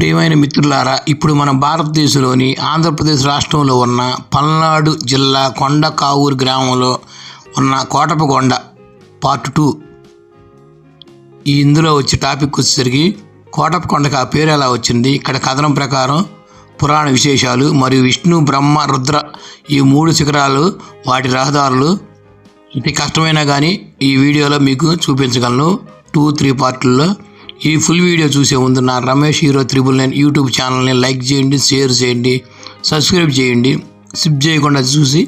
ప్రియమైన మిత్రులారా ఇప్పుడు మన భారతదేశంలోని ఆంధ్రప్రదేశ్ రాష్ట్రంలో ఉన్న పల్నాడు జిల్లా కొండకావూరు గ్రామంలో ఉన్న కోటపకొండ పార్ట్ టూ ఈ ఇందులో వచ్చే టాపిక్ వచ్చేసరికి కోటపకొండకు ఆ పేరు ఎలా వచ్చింది ఇక్కడ కథనం ప్రకారం పురాణ విశేషాలు మరియు విష్ణు బ్రహ్మ రుద్ర ఈ మూడు శిఖరాలు వాటి రహదారులు ఇది కష్టమైనా కానీ ఈ వీడియోలో మీకు చూపించగలను. టూ త్రీ పార్ట్లలో ఈ ఫుల్ వీడియో చూసే ముందు నా Ramesh hero triple nine YouTube ఛానల్ని లైక్ చేయండి షేర్ చేయండి సబ్స్క్రైబ్ చేయండి సిప్ చేయకుండా చూసి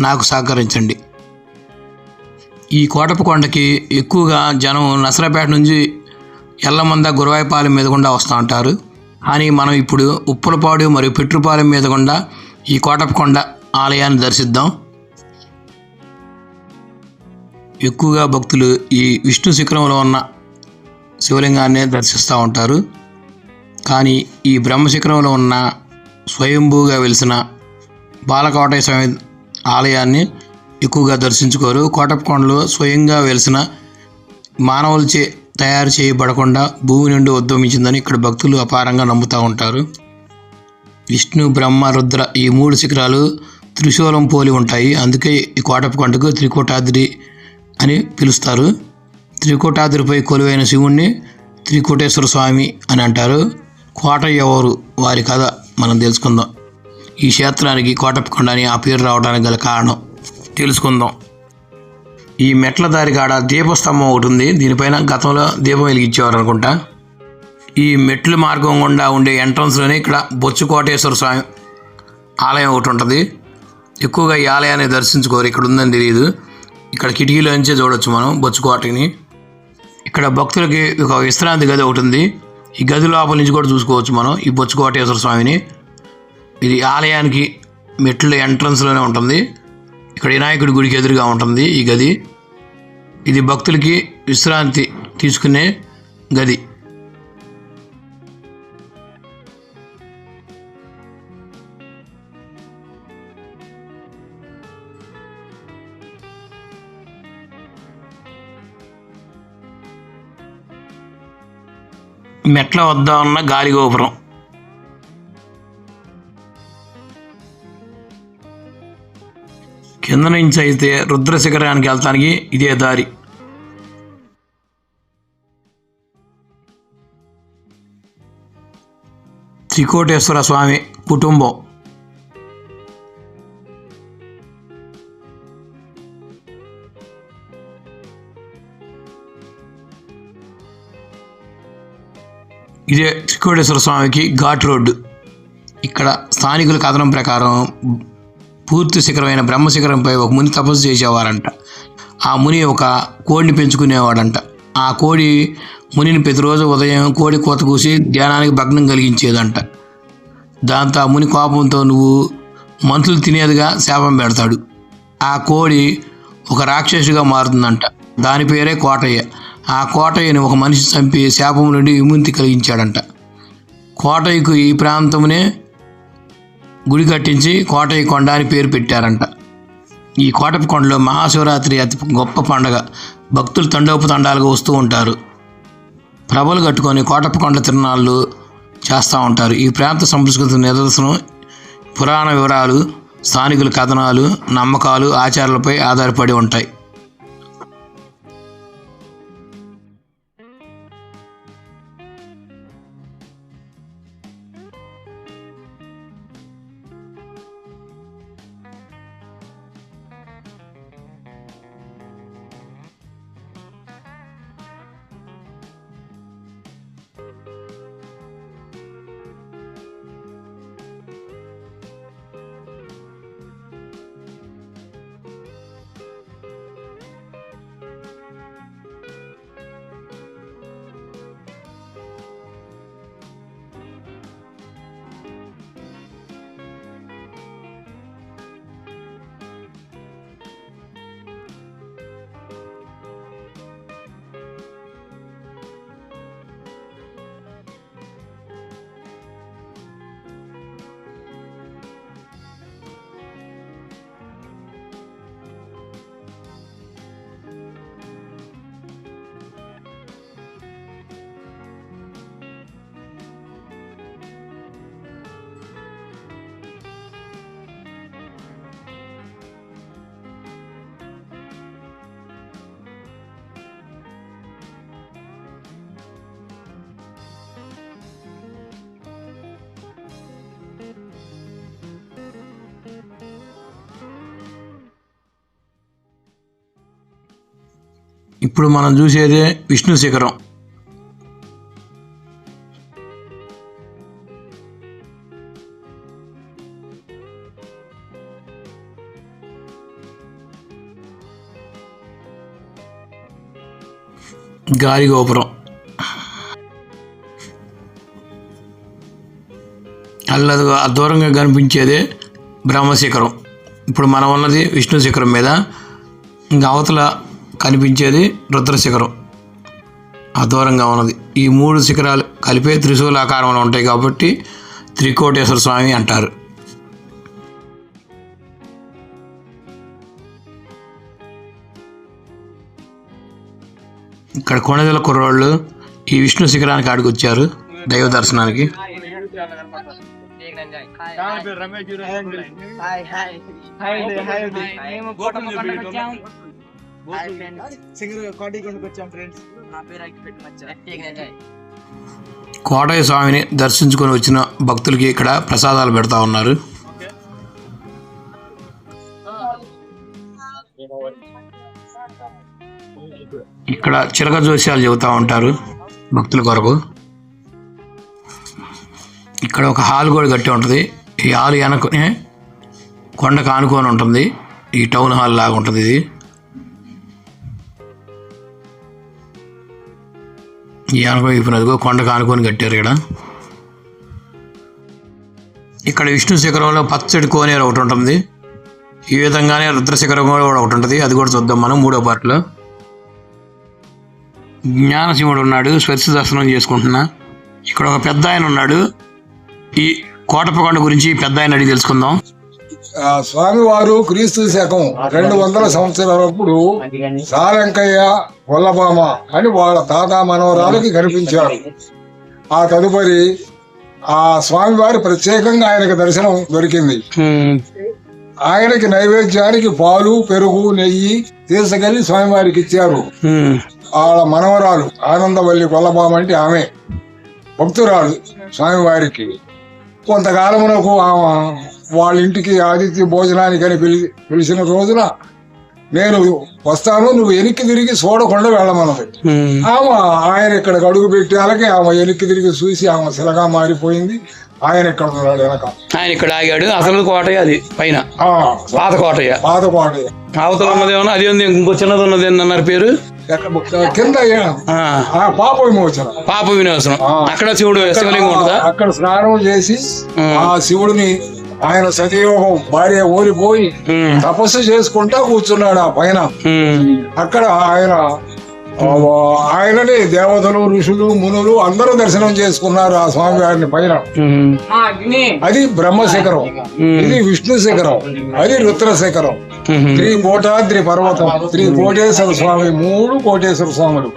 నాకు సహకరించండి. ఈ కోటపకొండకి ఎక్కువగా జనం నసరాపేట నుంచి ఎల్లమంద గురవాయిపాలెం మీద గుండా వస్తూ ఉంటారు. కానీ మనం ఇప్పుడు ఉప్పులపాడు మరియు పెట్రుపాలెం మీద గుండా ఈ కోటపకొండ ఆలయాన్ని దర్శిద్దాం. ఎక్కువగా భక్తులు ఈ విష్ణు శిఖరంలో ఉన్న శివలింగాన్ని దర్శిస్తూ ఉంటారు. కానీ ఈ బ్రహ్మశిఖరంలో ఉన్న స్వయంభూగా వెలిసిన బాలకోటయ్య స్వామి ఆలయాన్ని ఎక్కువగా దర్శించుకోరు. కోటప్పకొండలో స్వయంగా వెలిసిన మానవులచే తయారు చేయబడకుండా భూమి నుండి ఉద్భవించిందని ఇక్కడ భక్తులు అపారంగా నమ్ముతూ ఉంటారు. విష్ణు బ్రహ్మ రుద్ర ఈ మూడు శిఖరాలు త్రిశూలం పోలి ఉంటాయి. అందుకే ఈ కోటప్పకొండకు త్రికోటాద్రి అని పిలుస్తారు. త్రికోటాద్రిపై కొలువైన శివుణ్ణి త్రికోటేశ్వర స్వామి అని అంటారు. కోట ఎవరు? వారి కథ మనం తెలుసుకుందాం. ఈ క్షేత్రానికి కోటప్పకొండ అని ఆ పేరు రావడానికి గల కారణం తెలుసుకుందాం. ఈ మెట్ల దారి కాడ దీపస్తంభం ఒకటి ఉంది. దీనిపైన గతంలో దీపం వెలిగించేవారు అనుకుంటా. ఈ మెట్ల మార్గం గుండా ఉండే ఎంట్రన్స్లోనే ఇక్కడ బొచ్చు కోటేశ్వర స్వామి ఆలయం ఒకటి ఉంటుంది. ఎక్కువగా ఈ ఆలయాన్ని దర్శించుకోరు. ఇక్కడ ఉందని తెలియదు ఇక్కడ కిటికీలో నుంచే చూడొచ్చు మనం బొచ్చుకోటని. ఇక్కడ భక్తులకి ఒక విశ్రాంతి గది ఒకటి ఉంది. ఈ గది లోపల నుంచి కూడా చూసుకోవచ్చు మనం. ఈ బొచ్చుకోటేశ్వర స్వామిని. ఇది ఆలయానికి మెట్ల ఎంట్రన్స్లోనే ఉంటుంది. ఇక్కడ వినాయకుడి గుడికి ఎదురుగా ఉంటుంది ఈ గది. ఇది భక్తులకి విశ్రాంతి తీసుకునే గది. మెట్ల వద్ద ఉన్న గాలి గోపురం. కింద నుంచి అయితే రుద్ర శిఖరానికి వెళ్తానికి ఇదే దారి. త్రికోటేశ్వర స్వామి కుటుంబం. ఇదే త్రికోటేశ్వర స్వామికి ఘాట్ రోడ్డు. ఇక్కడ స్థానికుల కథనం ప్రకారం పూర్తి శిఖరమైన బ్రహ్మశిఖరంపై ఒక ముని తపస్సు చేసేవారంట. ఆ ముని ఒక కోడిని పెంచుకునేవాడంట. ఆ కోడి మునిని ప్రతిరోజు ఉదయం కోడి కోత కూసి ధ్యానానికి భగ్నం కలిగించేదంట. దాంతో ఆ ముని కోపంతో నువ్వు మనుషులు తినేదిగా శాపం పెడతాడు. ఆ కోడి ఒక రాక్షసుగా మారుతుందంట. దాని పేరే కోటయ్య. ఆ కోటయ్యని ఒక మనిషి చంపి శాపం నుండి విముక్తి కలిగించాడంట. కోటయ్యకు ఈ ప్రాంతమునే గుడి కట్టించి కోటయ్య కొండ అని పేరు పెట్టారంట. ఈ కోటప్ప కొండలో మహాశివరాత్రి అతి గొప్ప పండగ. భక్తులు తండోపు తండాలుగా వస్తూ ఉంటారు. ప్రభలు కట్టుకొని కోటప్ప కొండ తిరణాళ్ళు చేస్తూ ఉంటారు. ఈ ప్రాంత సంస్కృతి నిదర్శనం పురాణ వివరాలు స్థానికుల కథనాలు నమ్మకాలు ఆచారాలపై ఆధారపడి ఉంటాయి. ఇప్పుడు మనం చూసేదే విష్ణు శిఖరం. గాలి గోపురం. అల్లదిగా ఆ దూరంగా కనిపించేదే బ్రహ్మశిఖరం. ఇప్పుడు మనం ఉన్నది విష్ణు శిఖరం మీద. ఇంకా అవతల కనిపించేది రుద్రశిఖరం ఆ దూరంగా ఉన్నది. ఈ మూడు శిఖరాలు కలిపే త్రిశూల ఆకారంలో ఉంటాయి కాబట్టి త్రికోటేశ్వర స్వామి అంటారు. ఇక్కడ కొణదెల కుర్రోళ్ళు ఈ విష్ణు శిఖరానికి ఆడికి వచ్చారు దైవ దర్శనానికి. హాయ్ కోటయ్య స్వామిని దర్శించుకొని వచ్చిన భక్తులకి ఇక్కడ ప్రసాదాలు పెడతా ఉన్నారు. ఇక్కడ చిలక జోస్యాలు చెబుతూ ఉంటారు భక్తుల కొరకు. ఇక్కడ ఒక హాల్ కూడా కట్టి ఉంటుంది. ఈ హాల్ వెనకనే కొండకు ఆనుకొని ఉంటుంది. ఈ టౌన్ హాల్ లాగా ఉంటుంది ఇది. ఈ కొండ వైపునదిగో కొండకు ఆనుకొని కట్టారు ఇక్కడ. ఇక్కడ విష్ణు శిఖరంలో పచ్చడి కోనేరు ఒకటి ఉంటుంది. ఈ విధంగానే రుద్ర శిఖరం కూడా ఒకటి ఉంటుంది. అది కూడా చూద్దాం మనం మూడో పార్ట్లో. జ్ఞానసింహుడు ఉన్నాడు స్వచ్ఛ దర్శనం చేసుకుంటున్నా. ఇక్కడ ఒక పెద్ద ఆయన ఉన్నాడు. ఈ కోటపకొండ గురించి పెద్ద ఆయన అడిగి తెలుసుకుందాం. స్వామివారు క్రీస్తు శకం రెండు వందల సంవత్సరాలప్పుడు సారంకయ్య వల్లభామ అని వాళ్ళ తాత మనవరాలకి కనిపించారు. ఆ తదుపరి ఆ స్వామివారి ప్రత్యేకంగా ఆయనకు దర్శనం దొరికింది. ఆయనకి నైవేద్యానికి పాలు పెరుగు నెయ్యి తీసుకెళ్ళి స్వామివారికి ఇచ్చారు. వాళ్ళ మనవరాలు ఆనందవల్లి వల్లభామ అంటే ఆమె భక్తురాలు స్వామివారికి. కొంతకాలమునకు ఆమె వాళ్ళ ఇంటికి ఆదిత్య భోజనానికి అని పిలి పిలిచిన రోజున నేను వస్తాను నువ్వు వెనక్కి తిరిగి చూడకుండా వెళ్ళమన్నది. ఆమె ఆయన ఇక్కడ అడుగు పెట్టాలకి ఆమె వెనక్కి తిరిగి చూసి ఆమె శిలగా మారిపోయింది. ఆయన ఇక్కడ ఉన్నాడు వెనక? ఆయన ఇక్కడ ఆగాడు. అసలు కోటయ్య అది పైన. ఆ, పాత కోటయ్య. పాత కోట అవతల అది ఉంది ఇంకో చిన్నది ఉన్నది అన్నారు పేరు? కింద పాప విమోచన. పాప వినాశనం అక్కడ శివుడు శివలింగం ఉంటుందా? అక్కడ స్నానం చేసి. ఆ శివుడిని ఆయన సతయోగం భార్య ఓడిపోయి తపస్సు చేసుకుంటా కూర్చున్నాడు ఆ పైన. అక్కడ ఆయన ఆయనని దేవతలు ఋషులు మునులు అందరూ దర్శనం చేసుకున్నారు ఆ స్వామి వారిని పైన అది బ్రహ్మ శిఖరం ఇది విష్ణు శిఖరం. అది రుద్ర శిఖరం. త్రి కోటాద్రి పర్వతం. త్రి కోటేశ్వర స్వామి మూడు కోటేశ్వర స్వాములు.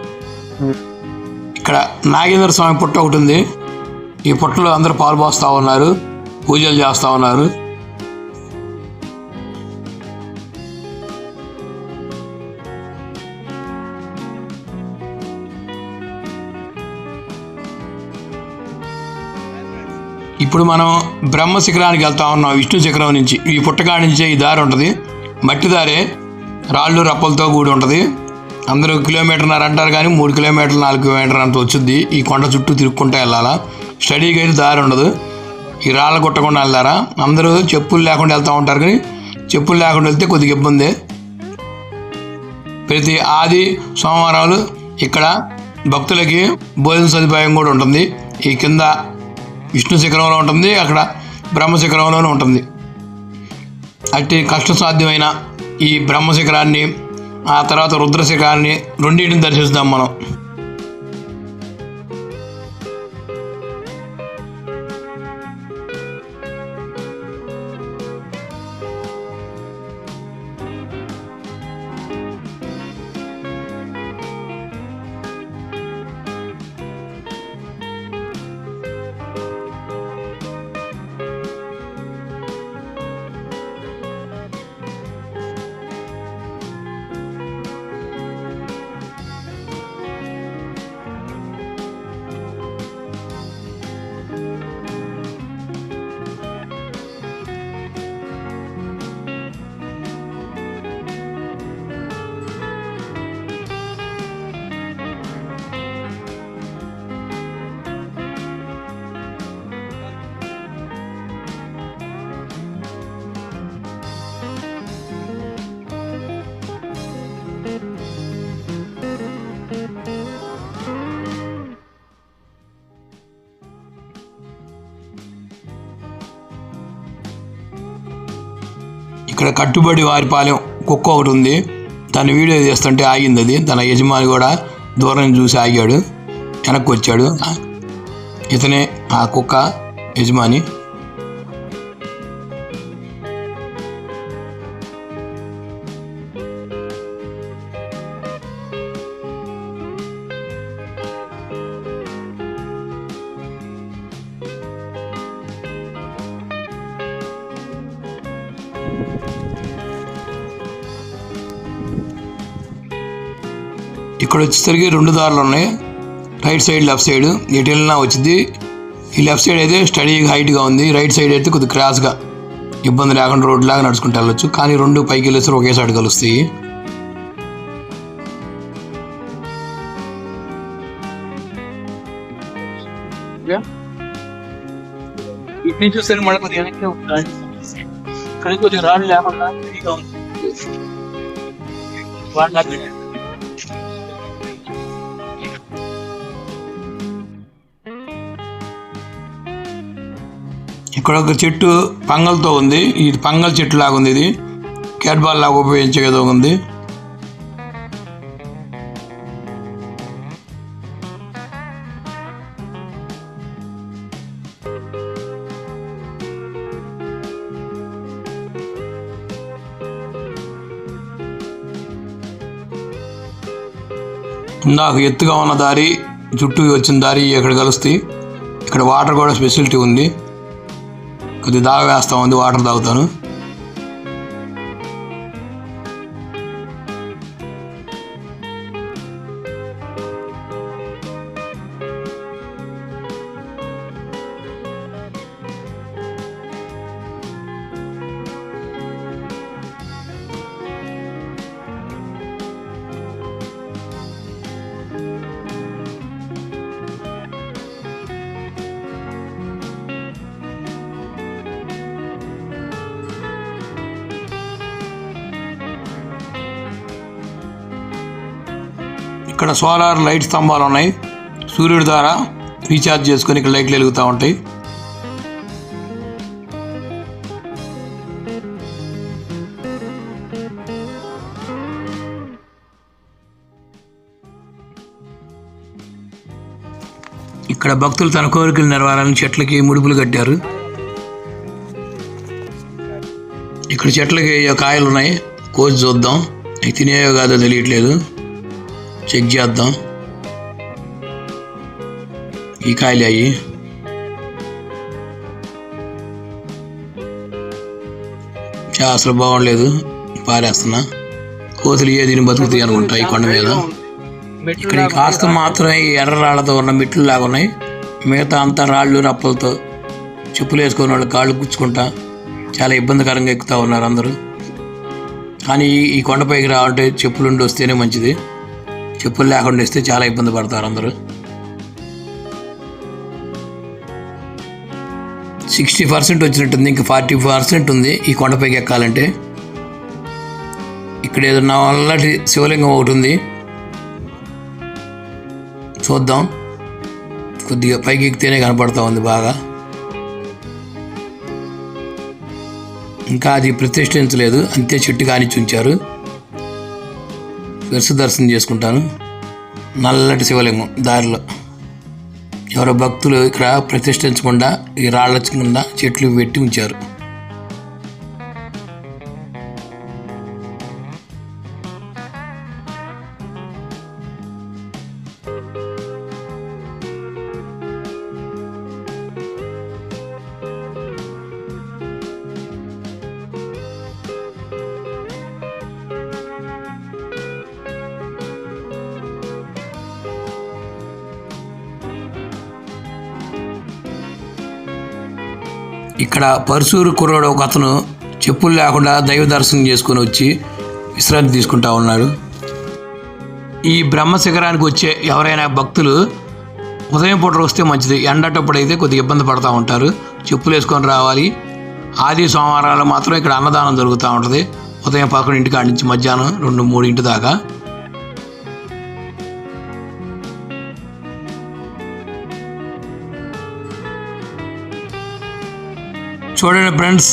ఇక్కడ నాగేంద్ర స్వామి పుట్ట ఒకటి ఉంది. ఈ పుట్టలో అందరూ పాలు పోస్తా ఉన్నారు. పూజలు చేస్తా ఉన్నారు. ఇప్పుడు మనం బ్రహ్మ శిఖరానికి వెళ్తా ఉన్నాం విష్ణు శిఖరం నుంచి. ఈ పుట్టకాడి నుంచే ఈ దారి ఉంటుంది. మట్టి దారే రాళ్ళు రప్పలతో కూడి ఉంటుంది. అందరూ కిలోమీటర్న్నర అంటారు కానీ మూడు కిలోమీటర్లు నాలుగు కిలోమీటర్ అంత వచ్చింది ఈ కొండ చుట్టూ తిరుక్కుంటూ వెళ్ళాలా. స్టడీకి అయితే దారి ఉండదు. ఈ రాళ్ళ కొట్టకుండా వెళ్తారా అందరూ చెప్పులు లేకుండా వెళ్తూ ఉంటారు కానీ చెప్పులు లేకుండా వెళ్తే కొద్దిగా ఇబ్బంది. ప్రతి ఆది సోమవారాలు ఇక్కడ భక్తులకి భోజన సదుపాయం కూడా ఉంటుంది. ఈ కింద విష్ణు శిఖరంలో ఉంటుంది అక్కడ బ్రహ్మ శిఖరంలోనే ఉంటుంది. అట్టి కష్టసాధ్యమైన ఈ బ్రహ్మ శిఖరాన్ని ఆ తర్వాత రుద్ర శిఖరాన్ని రెండింటిని దర్శిస్తాం మనం. ఇక్కడ కట్టుబడి వారిపాలెం కుక్క ఒకటి ఉంది. తను వీడియో చేస్తుంటే ఆగింది అది తన యజమాని కూడా దూరం చూసి ఆగాడు. వెనక్కి వచ్చాడు. ఇతనే ఆ కుక్క యజమాని. ఇక్కడ వచ్చేసరికి రెండు దారులు ఉన్నాయి. Right side left side. ఎటు వెళ్ళినా వచ్చింది ఈ లెఫ్ట్ సైడ్ అయితే స్టడీ హైట్గా ఉంది. రైట్ సైడ్ అయితే కొద్దిగా క్రాస్గా ఇబ్బంది లేకుండా రోడ్ లాగా నడుచుకుంటూ వెళ్ళొచ్చు. కానీ రెండు పైకి వెళ్ళేసరికి ఒకే సైడ్ కలుస్తాయి. ఇటు నుంచి చూస్తే మళ్ళీ కొద్దిగా వెనక్కి ఉంటుంది కానీ కొద్దిగా రాళ్ళు లేకుండా ఫ్రీగా ఉంది. ఇక్కడ ఒక చెట్టు పంగల్తో ఉంది. ఇది పంగల్ చెట్టు లాగా ఉంది ఇది. క్యాట్ బాల్ లాగా ఉపయోగించే ఏదో ఉంది. ఇందాక ఎత్తుగా ఉన్న దారి చుట్టూ వచ్చిన దారి ఇక్కడ కలుస్తాయి. ఇక్కడ వాటర్ కూడా ఫెసిలిటీ ఉంది. కొద్దిగా దాగ వేస్తా ఉంది వాటర్ తాగుతాను. ఇక్కడ సోలార్ లైట్ స్తంభాలు ఉన్నాయి. సూర్యుడి ద్వారా రీఛార్జ్ చేసుకొని ఇక్కడ లైట్లు వెలుగుతూ ఉంటాయి. ఇక్కడ భక్తులు తన కోరికలు నెరవేరాలని చెట్లకి ముడుపులు కట్టారు. ఇక్కడ చెట్లకి కాయలు ఉన్నాయి కోసి చూద్దాం. అవి తినేవో కాదో తెలియట్లేదు. చెక్ చేద్దాం ఈ కాయలు అయ్యి అసలు బాగుండలేదు పారేస్తున్నా కోతులు ఏ దీన్ని బతుకుతాయి అనుకుంటా ఈ కొండ మీద ఇక్కడ కాస్త మాత్రమే ఈ ఎర్ర రాళ్ళతో ఉన్న మెట్లు లాగా ఉన్నాయి మిగతా అంతా రాళ్ళు రప్పలతో చెప్పులు వేసుకున్న వాళ్ళు కాళ్ళు గుచ్చుకుంటా చాలా ఇబ్బందికరంగా ఎక్కుతూ ఉన్నారు అందరూ కానీ ఈ- కొండపైకి రావాలంటే చెప్పులు ఉండి వస్తేనే మంచిది చెప్పులు లేకుండా వస్తే చాలా ఇబ్బంది పడతారు అందరూ. సిక్స్టీ పర్సెంట్ వచ్చినట్టుంది ఇంకా ఫార్టీ పర్సెంట్ ఉంది ఈ కొండపైకి ఎక్కాలంటే. ఇక్కడ ఏదో నల్లటి శివలింగం ఒకటి ఉంది. చూద్దాం. కొద్దిగా పైకి ఎక్కితేనే కనపడతా ఉంది బాగా. ఇంకా అది ప్రతిష్ఠించలేదు అంతే చెట్టు కానిచ్చి ఉంచారు. దర్శ దర్శనం చేసుకుంటాను. నల్లటి శివలింగం దారిలో. ఎవరో భక్తులు ఇక్కడ ప్రతిష్ఠించకుండా ఈ రాళ్ళ కింద చెట్లు పెట్టి ఉంచారు. ఇక్కడ పరుసూరు కుర్రాడు ఒక అతను చెప్పులు లేకుండా దైవ దర్శనం చేసుకొని వచ్చి విశ్రాంతి తీసుకుంటా ఉన్నాడు. ఈ బ్రహ్మ శిఖరానికి వచ్చే ఎవరైనా భక్తులు ఉదయం పూట వస్తే మంచిది ఎండటప్పుడు అయితే కొద్దిగా ఇబ్బంది పడతా ఉంటారు. చెప్పులు వేసుకొని రావాలి. ఆది సోమవారాలు మాత్రం ఇక్కడ అన్నదానం జరుగుతూ ఉంటుంది. ఉదయం పదకొండింటి కాడి నుంచి మధ్యాహ్నం రెండు మూడింటి దాకా. చూడండి ఫ్రెండ్స్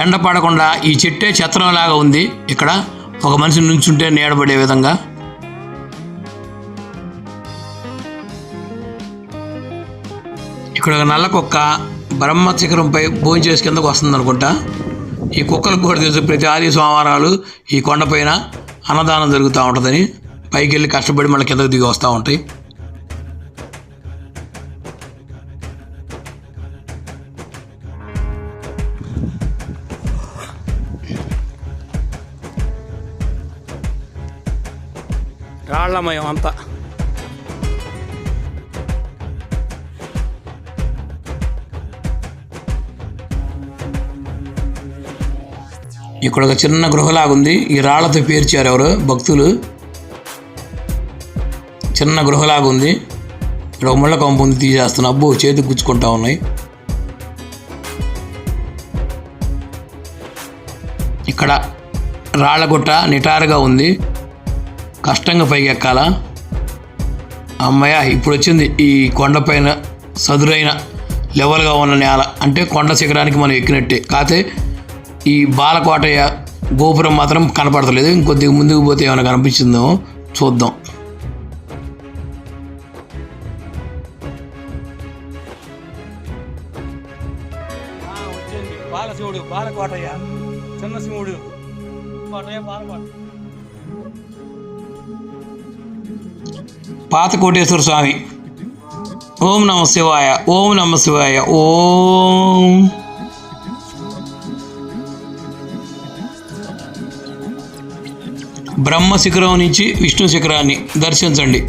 ఎండ పడకుండా ఈ చెట్టే ఛత్రంలాగా ఉంది. ఇక్కడ ఒక మనిషి నుంచుంటే నీడబడే విధంగా. ఇక్కడ ఒక నల్ల కుక్క బ్రహ్మ శిఖరంపై భోజనం చేసి కిందకు వస్తుంది అనుకుంటా. ఈ కుక్కలకు కూడా తెలుసు ప్రతి ఆది సోమవారాలు ఈ కొండపైన అన్నదానం జరుగుతూ ఉంటుందని. పైకి వెళ్ళి కష్టపడి మళ్ళీ కిందకు దిగి వస్తూ ఉంటాయి. రాళ్ళమయం అంతా ఇక్కడ ఒక చిన్న గృహలాగుంది. ఈ రాళ్ళతో పేర్చారు ఎవరు? భక్తులు. చిన్న గృహలాగుంది. ఇక్కడ ఒక ముళ్ళ కంపు ఉంది తీసేస్తున్న. అబ్బో చేతికి గుచ్చుకుంటా ఉన్నాయి. ఇక్కడ రాళ్ళగుట్ట నిటారుగా ఉంది. కష్టంగా పైకెక్కాలా. అమ్మయ్య ఇప్పుడు వచ్చింది ఈ కొండపైన సదురైన లెవెల్గా ఉన్న నేల. అంటే కొండ శిఖరానికి మనం ఎక్కినట్టే. కాకపోతే ఈ బాలకోటయ్య గోపురం మాత్రం కనపడతలేదు. ఇంకొద్దిగా ముందుకు పోతే ఏమైనా కనిపించిందో చూద్దాం. బాలశివుడు బాలకోటయ్య. చిన్న శివుడు కోటయ్య బాలకోట. పాత కోటేశ్వర స్వామి. ఓం నమ శివాయ ఓం నమ శివాయ ఓం. బ్రహ్మ శిఖరం నుంచి విష్ణు శిఖరాన్ని దర్శించండి.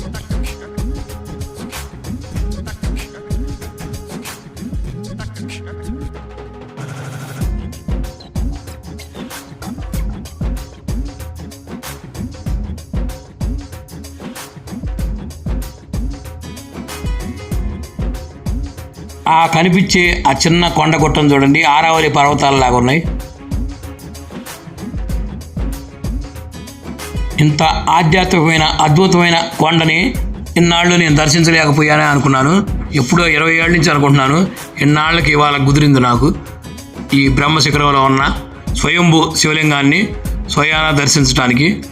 ఆ కనిపించే ఆ చిన్న కొండ గుట్టం చూడండి. ఆరావళి పర్వతాల లాగా ఉన్నాయి. ఇంత ఆధ్యాత్మికమైన అద్భుతమైన కొండని ఇన్నాళ్ళు నేను దర్శించలేకపోయానే అనుకున్నాను. ఎప్పుడో ఇరవై ఏళ్ళ నుంచి అనుకుంటున్నాను. ఇన్నాళ్ళకి ఇవాళ కుదిరింది నాకు. ఈ బ్రహ్మశిఖరంలో ఉన్న స్వయంభూ శివలింగాన్ని స్వయాన దర్శించడానికి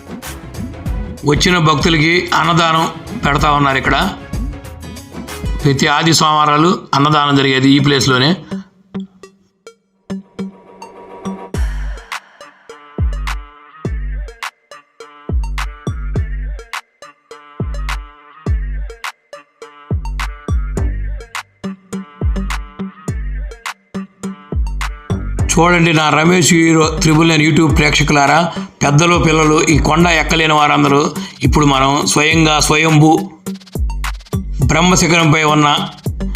వచ్చిన భక్తులకి అన్నదానం పెడతా ఉన్నారు ఇక్కడ. ప్రతి ఆది సోమవారాలు అన్నదానం జరిగేది ఈ ప్లేస్లోనే చూడండి నా Ramesh hero triple nine YouTube ప్రేక్షకులారా పెద్దలు పిల్లలు ఈ కొండ ఎక్కలేని వారందరూ ఇప్పుడు మనం స్వయంగా స్వయంభూ బ్రహ్మశిఖరంపై ఉన్న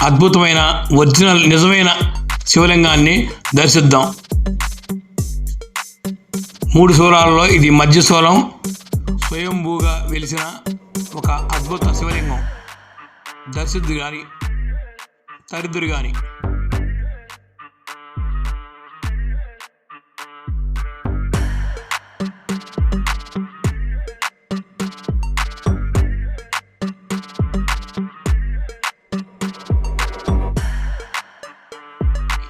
అద్భుతమైన ఒరిజినల్ నిజమైన శివలింగాన్ని దర్శిద్దాం. మూడు శూలాలలో ఇది మధ్య శూలం స్వయంభూగా వెలిసిన ఒక అద్భుత శివలింగం. దర్శిద్దు కానీ తరిద్దురు కానీ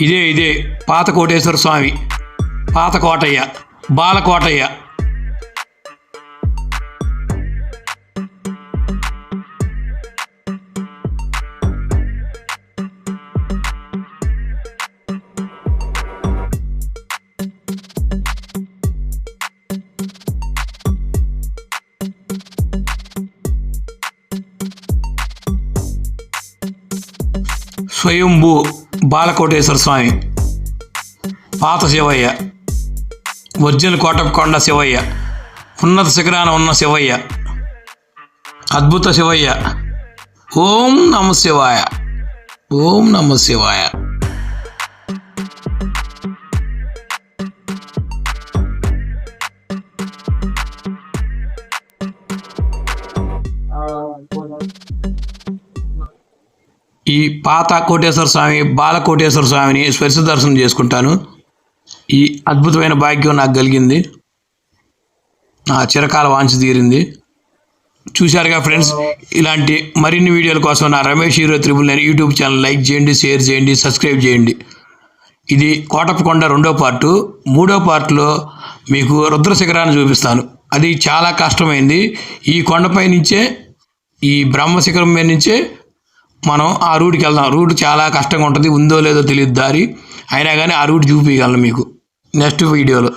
ఇదే ఇదే పాత కోటేశ్వర స్వామి పాత కోటయ్య బాలకోటయ్య స్వయంభూ బాలకోటేశ్వర స్వామి. పాత శివయ్య. ఒరిజినల్ కోటప్పకొండ శివయ్య. ఉన్నత శిఖరాన ఉన్న శివయ్య. అద్భుత శివయ్య. ఓం నమ శివాయ. ఓం నమ శివాయ. ఈ పాత కోటేశ్వర స్వామి బాల కోటేశ్వర స్వామిని స్పర్శ దర్శనం చేసుకుంటాను. ఈ అద్భుతమైన భాగ్యం నాకు కలిగింది. నా చిరకాల వాంఛ తీరింది. చూశారుగా ఫ్రెండ్స్ ఇలాంటి మరిన్ని వీడియోల కోసం నా Ramesh hero triple nine YouTube channel like చేయండి షేర్ చేయండి సబ్స్క్రైబ్ చేయండి. ఇది కోటప్పకొండ రెండో పార్టు. మూడో పార్ట్లో మీకు రుద్ర శిఖరాన్ని చూపిస్తాను. అది చాలా కష్టమైంది. ఈ కొండపై నుంచే ఈ బ్రహ్మ శిఖరం మీద నుంచే మనం ఆ రూట్కి వెళ్దాం. రూట్ చాలా కష్టంగా ఉంటుంది ఉందో లేదో తెలియదు దారి. అయినా కానీ ఆ రూట్ చూపించగలను మీకు. నెక్స్ట్ వీడియోలో